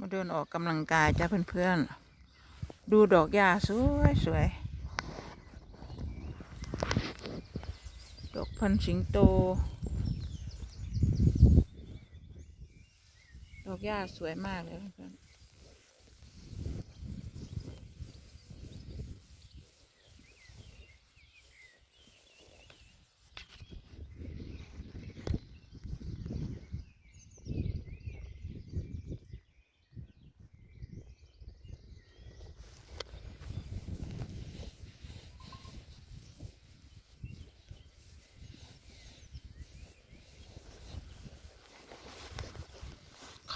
มาเดินออกกำลังกายจ้าเพื่อนๆ ดูดอกหญ้าสวยสวยๆดอกพันธุ์สิงโต ดอกหญ้าสวยมากเลยเพื่อนๆ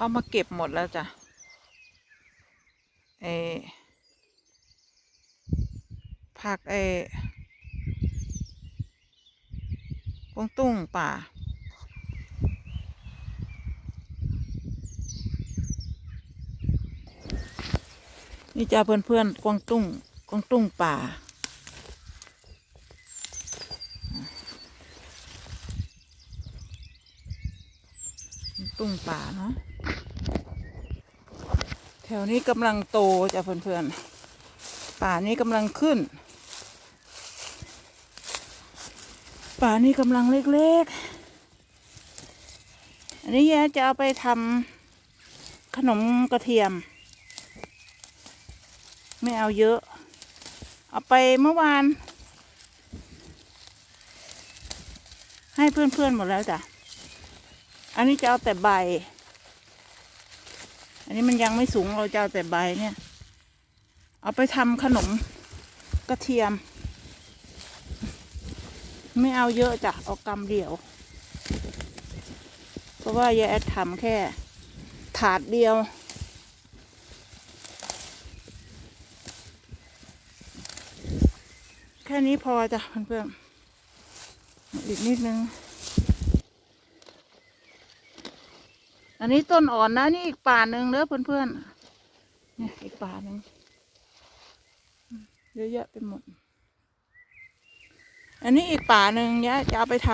เขามาเก็บหมดแล้วจ้ะเอผักเอกวางตุ้งป่า นี่จ้าเพื่อนเพื่อนๆกวางตุ้งกวางตุ้งป่า ตุ้งป่าเนาะ ถวนี้กำลังโตจ้ะเพื่อนๆ ป่านี้กำลังขึ้น ป่านี้กำลังเล็กๆ อันนี้แย่จะเอาไปทำขนมกระเทียม ไม่เอาเยอะ เอาไปเมื่อวาน ให้เพื่อนๆหมดแล้วจ้ะ อันนี้จะเอาแต่ใบ นนี้มันยังไม่สูงเราจะเอาแต่ใบเนี่ย เอาไปทำขนมกระเทียม ไม่เอาเยอะจ้ะเอากำเดียว เพราะว่ายายแอดทำแค่ ถาดเดียว แค่นี้พอจ้ะเพื่อนๆอีกนิดนึง อันนี้ต้นอ่อนนะนี่อีกป่าหนึ่งเด้อเพื่อนๆเนี่ยอีกป่าหนึ่งเยอะแยะไปหมด อันนี้อีกป่าหนึ่งยะจะเอาไปท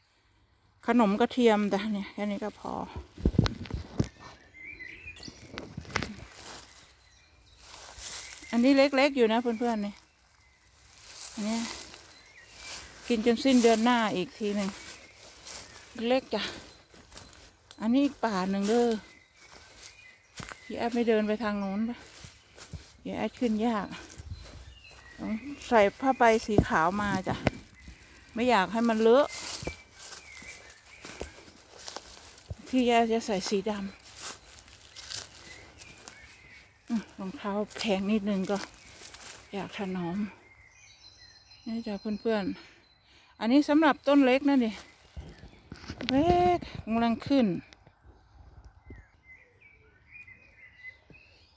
ำขนมกระเทียมแต่เนี่ยแค่นี้ก็พออันนี้เล็กๆอยู่นะเพื่อนๆนี่อันนี้กินจนสิ้นเดือนหน้าอีกทีหนึ่งเล็กจ้ะ อันนี้อีกป่าหนึ่งเด้อพี่แอดไม่เดินไปทางโน้นปะพี่แอดขึ้นยากใส่ผ้าใบสีขาวมาจ้ะ ไม่อยากให้มันเลอะ พี่แอดจะใส่สีดำรองเท้าแพงนิดนึงก็ อยากถนอมนี่จ้ะเพื่อนๆ อันนี้สำหรับต้นเล็กนะนี่ เล็กกำลังขึ้น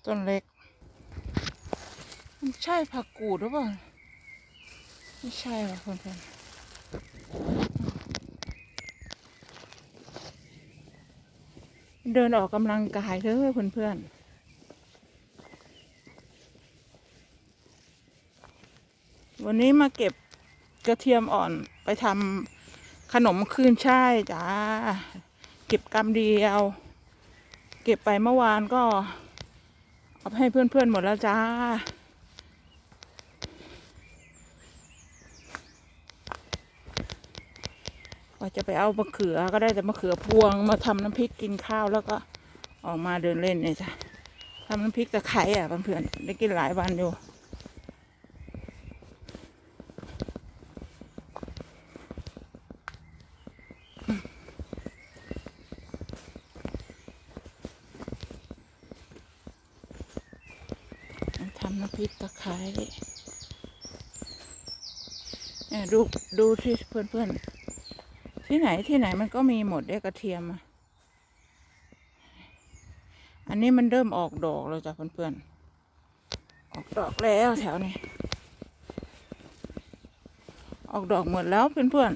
ต้นเล็ก มันใช่ผักกูดหรือเปล่า ไม่ใช่หรอเพื่อนๆเดินออกกำลังกายเด้อเพื่อนๆวันนี้มาเก็บกระเทียมอ่อนไปทำ ขนมคืนช่ายจ้า เก็บกำเดียว เก็บไปเมื่อวานก็ เอาให้เพื่อนๆหมดแล้วจ้า ว่าจะไปเอามะเขือก็ได้แต่มะเขือพวงมาทำน้ำพริกกินข้าวแล้วก็ออกมาเดินเล่นเนี่ยจ้ะทำน้ำพริกตะไคร้อะเพื่อนๆได้กินหลายวันอยู่ ทำน้ำพ ริกตะไคร้เนี่ดูดูที่เพื่อนเพื่อนๆ ที่ไหนที่ไหนมันก็มีหมดได้กระเทียมอะอันนี้มันเริ่มออกดอกแล้วจ้ะเพื่อนเพื่อนๆ ออกดอกแล้วแถวนี้ ออกดอกหมดแล้วเพื่อนเพื่อน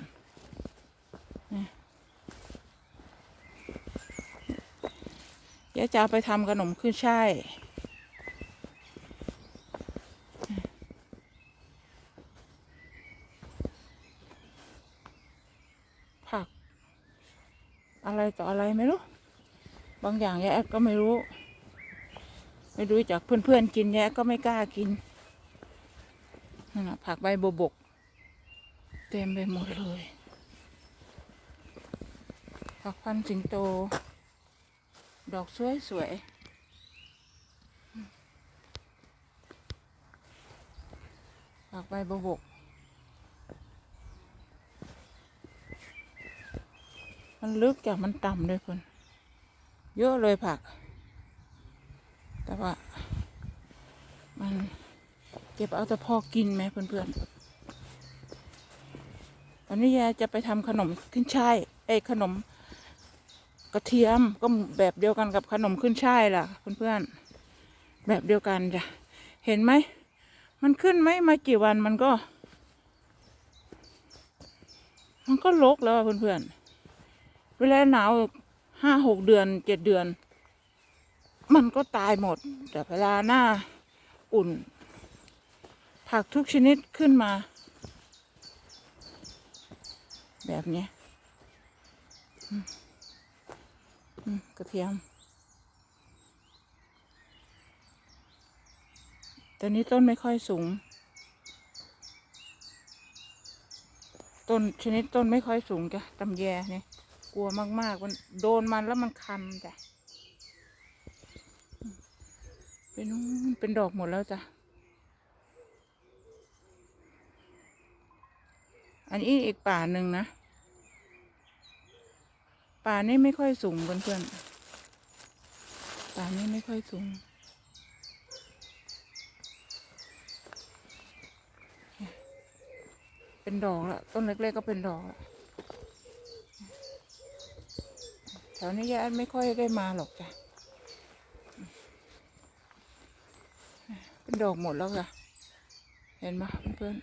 ๆนี่เดี๋ยวจะเอาไปทำขนมขึ้นช่าย ผัก อะไรต่ออะไรไม่รู้ บางอย่างยายแอดก็ไม่รู้ ไม่รู้จักเพื่อนๆกินแยะก็ไม่กล้ากินนั่นะผักใบบบก เต็มไปหมดเลยผักพันธุ์สิงโต ดอกสวยสวยๆผักใบบวบก มันลึกจากมันต่ำเลยคนเยอะเลยผัก แต่ว่า มันเก็บเอาแต่พอกินไหมเพื่อนๆตอนนี้ยายจะไปทำขนมขึ้นช่ายไอ้ขนมกระเทียมก็แบบเดียวกันกับขนมขึ้นช่ายล่ะเพื่อนๆแบบเดียวกันจ้ะเห็นไหม มันขึ้นไหมมากี่วันมันก็ มันก็ลกแล้วเพื่อนๆ เวลาหนาวห้าหกเดือนเจ็ดเดือน มันก็ตายหมด แต่เวลาหน้าอุ่น ผักทุกชนิดขึ้นมา แบบนี้กระเทียม ตอนนี้ต้นไม่ค่อยสูง ต้นชนิดต้นไม่ค่อยสูงจ้ะตำแยเนี่ย กลัวมากๆ มันโดนมันแล้วมันคันจ้ะเป็นนู่นเป็นดอกหมดแล้วจ้ะ อันนี้อีกป่าหนึ่งนะ ป่านี้ไม่ค่อยสูงเพื่อนๆ ป่านี้ไม่ค่อยสูง เป็นดอกละต้นเล็กๆก็เป็นดอกละ แถวนี้ยายไม่ค่อยได้มาหรอกจ้ะ เป็นดอกหมดแล้วค่ะ เห็นไหมเพื่อน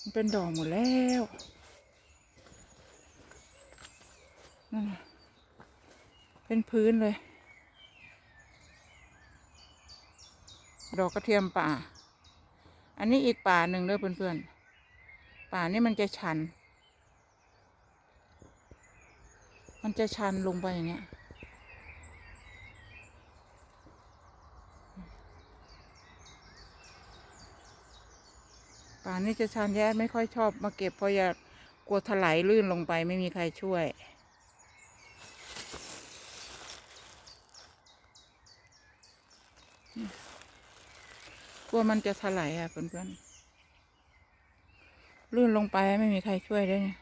มันเป็นดอกหมดแล้วนั่นเป็นพื้นเลย ดอกกระเทียมป่า อันนี้อีกป่าหนึ่งเด้อเพื่อนๆ ป่านี่มันจะชัน มันจะชันลงไปอย่างเงี้ย ป่านี่จะชันแย่ไม่ค่อยชอบมาเก็บเพราะอยากกลัวถลายลื่นลงไปไม่มีใครช่วยกลัวมันจะถลายอะเพื่อนๆลื่นลงไปไม่มีใครช่วยด้วยเนี่ย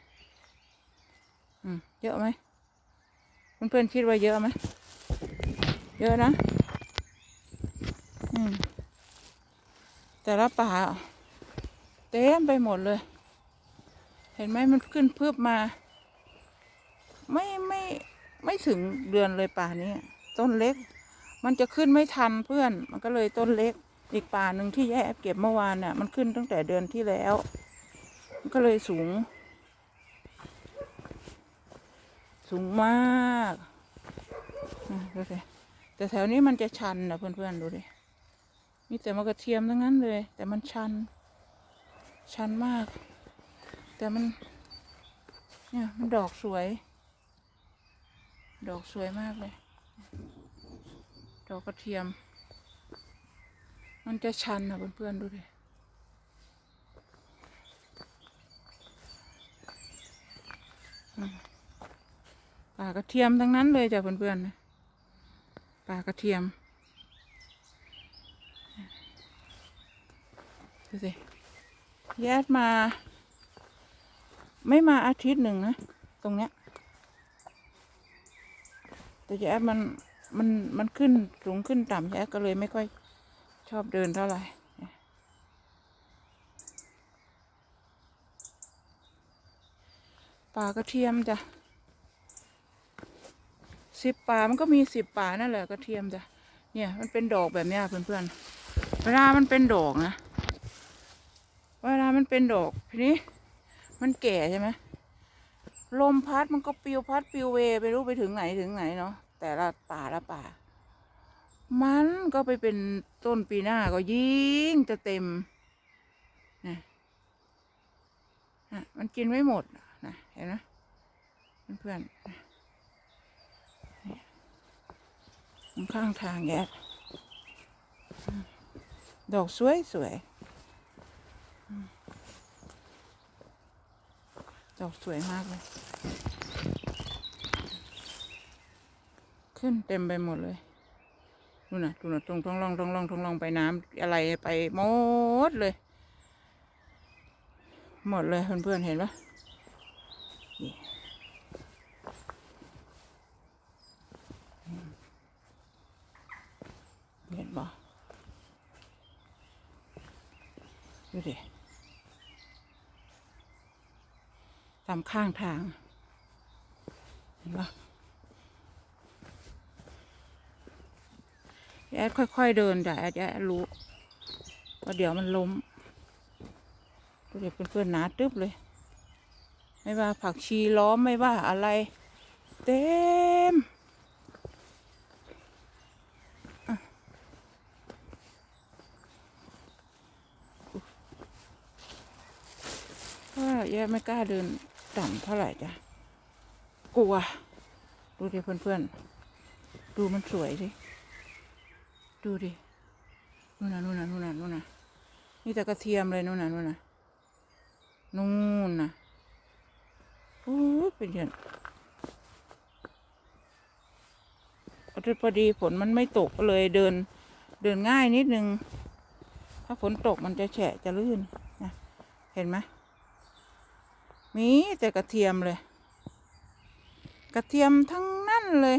อืม เยอะไหม เพื่อนๆคิดว่าเยอะไหมเยอะนะแต่ละป่าเต็มไปหมดเลย เห็นไหมมันขึ้นเพืบมา ไม่ไม่ไม่ถึงเดือนเลยป่านี้ ต้นเล็ก มันจะขึ้นไม่ทันเพื่อน มันก็เลยต้นเล็ก อีกป่าหนึ่งที่แย่เก็บเมื่อวานน่ะ มันขึ้นตั้งแต่เดือนที่แล้ว มันก็เลยสูง สูงมากดูสิแต่แถวนี้มันจะชันนะเพื่อนๆดูดิมีแต่มะกระเทียมทั้งนั้นเลย แต่มันชัน ชันมาก แต่มัน เนี่ยมันดอกสวย ดอกสวยมากเลย ดอกกระเทียม มันจะชันนะเพื่อนๆดูดิอืม ป่ากระเทียมทั้งนั้นเลยจ้ะเพื่อนๆนะป่ากระเทียมดูสิแยกมา ไม่มาอาทิตย์หนึ่งนะ ตรงเนี้ย แต่แยกมันมันมันขึ้นสูงขึ้นต่ำแยกก็เลยไม่ค่อยชอบเดินเท่าไหร่ป่ากระเทียมจ้ะ สิบป่ามันก็มีสิบป่านั่นแหละกระเทียมจ้ะเนี่ย มันเป็นดอกแบบเนี้ยเพื่อนๆเวลามันเป็นดอกนะเวลามันเป็นดอกทีนี้ มันแก่ใช่ไหมลมพัดมันก็ปิวพัดปิวเวไปรู้ไปถึงไหนถึงไหนเนาะแต่ละป่าละป่า มันก็ไปเป็นต้นปีหน้าก็ยิ่งจะเต็มนะนะมันกินไม่หมดนะเห็นไหมเพื่อนๆนะเนี่ย ข้างทางแยกดอกสวยสวย ดอกสวยมากเลย ขึ้นเต็มไปหมดเลยดูนะดูนะตรงท้องร่องท้องร่องท้องร่องไปน้ำอะไรไปหมดเลย หมดเลยเพื่อนๆเห็นปะนี่อืมเห็นปะ ดูดิตามข้างทาง เห็นปะแอดค่อย ๆ เดินจ้ะแอดแอดรู้ว่าเดี๋ยวมันล้มเดี๋ยวเพื่อนๆหนาตึ๊บเลย ไม่ว่าผักชีล้อมไม่ว่าอะไร เต็มอะว่า แย่ไม่กล้าเดินต่ำเท่าไหร่จ้ะ กลัว ดูดิเพื่อนๆ ดูมันสวยสิดูดิ นู่นน่ะนู่นน่ะนู่นน่ะนู่นน่ะนี่แต่กระเทียมเลยนู่นน่ะนู่นน่ะนู่นน่ะโอ้เป็นยังเอาแต่พอดีฝนมันไม่ตกก็เลยเดิน เดินง่ายนิดนึง ถ้าฝนตกมันจะแฉะจะลื่นนะเห็นไหม มีแต่กระเทียมเลย กระเทียมทั้งนั้นเลย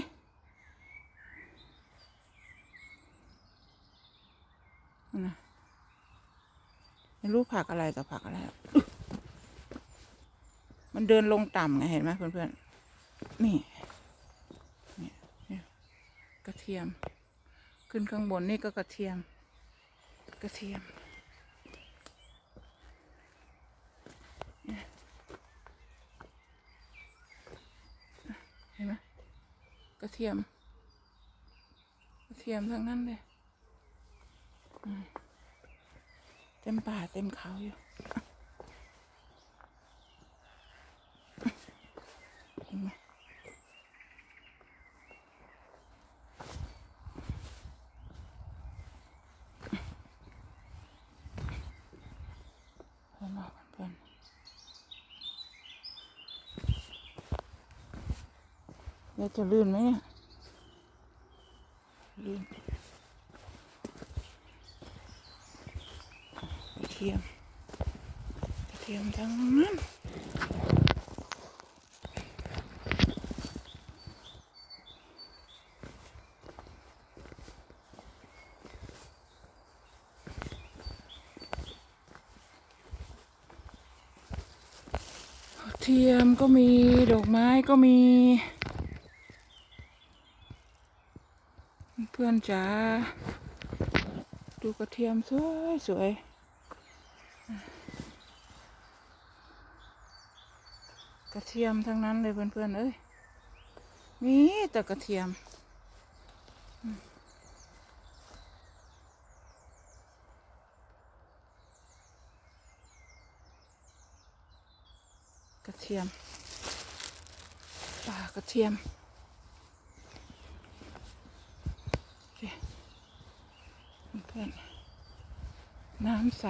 นะไม่รู้ผักอะไรกับผักอะไร มันเดินลงต่ำไง เห็นไหมเพื่อนๆนี่นี่ยเนี่กระเทียม ขึ้นข้างบนนี่ก็กระเทียม กระเทียมเนี่ยเห็นไหมกระ เทียมกระเทียมทั้งนั้นเลยเต็มป่าเต็มเขาอยู่เห็นไหมเพื่อนบอกเพื่อน แล้วจะลื่นไหมเนี่ยลื่นกระเทียมกระเทียมทั้งนั้นเทียมก็มีดอกไม้ก็มี พื่อนจ๋าดูกระเทียมสวยสวยกระเทียมทั้งนั้นเลยเพื่อนๆเอ้ยมีแต่กระเทียมอืมกระเทียมป่ากระเทียมโอเค เพื่อนๆ น้ำใส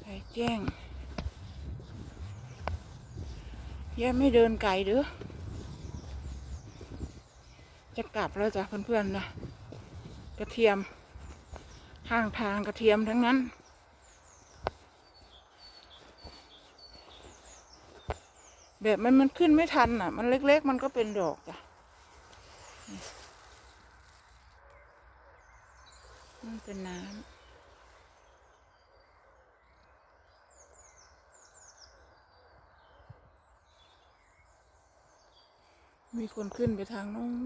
ใสแจ้ง แย่ไม่เดินไกลเด้อ จะกลับแล้วจ้ะเพื่อนๆนะ กระเทียม ข้างทางกระเทียมทั้งนั้นแบบมันมันขึ้นไม่ทันอะ มันเล็ก ๆ มันก็เป็นดอกจ้ะมันเป็นน้ำ มีคนขึ้นไปทางน้น